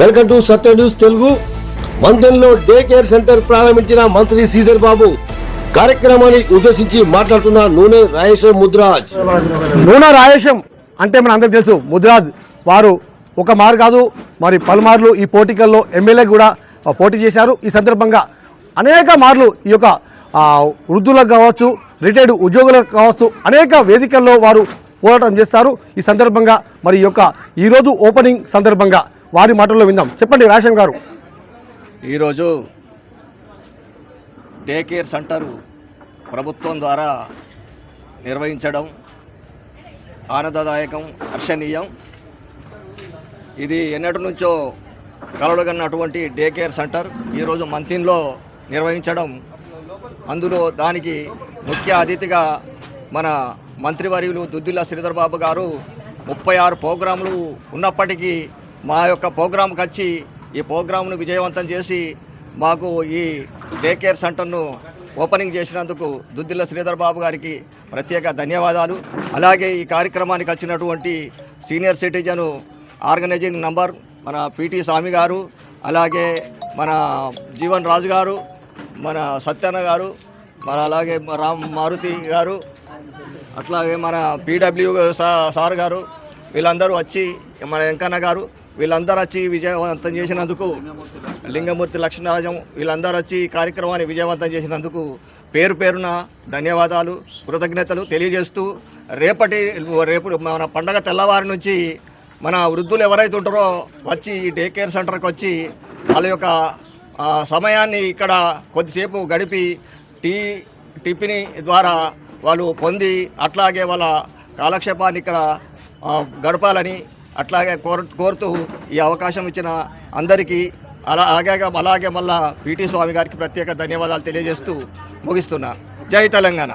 Welcome to Satya news Telugu. మందెంలో day care centre ప్రారంభించిన మంత్రి శ్రీధర్ బాబు కార్యక్రమాన్ని ఉద్దేశించి మాట్లాడుతున్న నూనె రాయేశం ముద్రాజ్. నూనె రాయేశం అంటే మన అందరికి తెలుసు ముద్రాజ్ వారు ఒక మారు కాదు మరి పలుమార్లు ఈ పోటీకల్లో ఎమ్మెల్యే కూడా పోటీ చేశారు. ఈ సందర్భంగా అనేక మార్లు ఈ యొక్క వృద్ధులకు కావచ్చు రిటైర్డ్ ఉద్యోగులకు కావచ్చు అనేక వేదికల్లో వారు పోరాటం చేస్తారు. ఈ సందర్భంగా మరి యొక్క ఈరోజు ఓపెనింగ్ సందర్భంగా వారి మాటల్లో విందాం. చెప్పండి రాశం గారు. ఈరోజు డే కేర్ సెంటర్ ప్రభుత్వం ద్వారా నిర్వహించడం ఆనందదాయకం హర్షణీయం. ఇది ఎన్నటి నుంచో కలలుగన్నటువంటి డే కేర్ సెంటర్. ఈరోజు మంతిన్లో నిర్వహించడం. అందులో దానికి ముఖ్య అతిథిగా మన మంత్రివర్యులు దుద్దిల్ల శ్రీధర్ బాబు గారు ముప్పై ఆరు ప్రోగ్రాములు ఉన్నప్పటికీ మా యొక్క ప్రోగ్రాంకి వచ్చి ఈ ప్రోగ్రాంను విజయవంతం చేసి మాకు ఈ డే కేర్ సెంటర్ను ఓపెనింగ్ చేసినందుకు దుద్దిల్ల శ్రీధర్ బాబు గారికి ప్రత్యేక ధన్యవాదాలు. అలాగే ఈ కార్యక్రమానికి వచ్చినటువంటి సీనియర్ సిటిజను ఆర్గనైజింగ్ నంబర్ మన పిటి స్వామి గారు అలాగే మన జీవన్ రాజు గారు మన సత్యన్న గారు మన అలాగే రామ్ మారుతి గారు అట్లాగే మన పీడబ్ల్యూ సార్ గారు వీళ్ళందరూ వచ్చి మన వెంకన్న గారు వీళ్ళందరూ వచ్చి విజయవంతం చేసినందుకు లింగమూర్తి లక్ష్మీనారాజం వీళ్ళందరూ వచ్చి ఈ కార్యక్రమాన్ని విజయవంతం చేసినందుకు పేరు పేరున ధన్యవాదాలు కృతజ్ఞతలు తెలియజేస్తూ రేపటి రేపు మన పండగ తెల్లవారి నుంచి మన వృద్ధులు ఎవరైతే ఉంటారో వచ్చి ఈ డే కేర్ సెంటర్కి వచ్చి వాళ్ళ యొక్క సమయాన్ని ఇక్కడ కొద్దిసేపు గడిపి టీ టిఫిన్ ద్వారా వాళ్ళు పొంది అట్లాగే వాళ్ళ కాలక్షేపాన్ని ఇక్కడ గడపాలని అట్లాగే కోరు కోరుతూ ఈ అవకాశం ఇచ్చిన అందరికీ అలా అలాగే అలాగే మళ్ళా పిటి స్వామి గారికి ప్రత్యేక ధన్యవాదాలు తెలియజేస్తూ ముగిస్తున్నా. జై తెలంగాణ.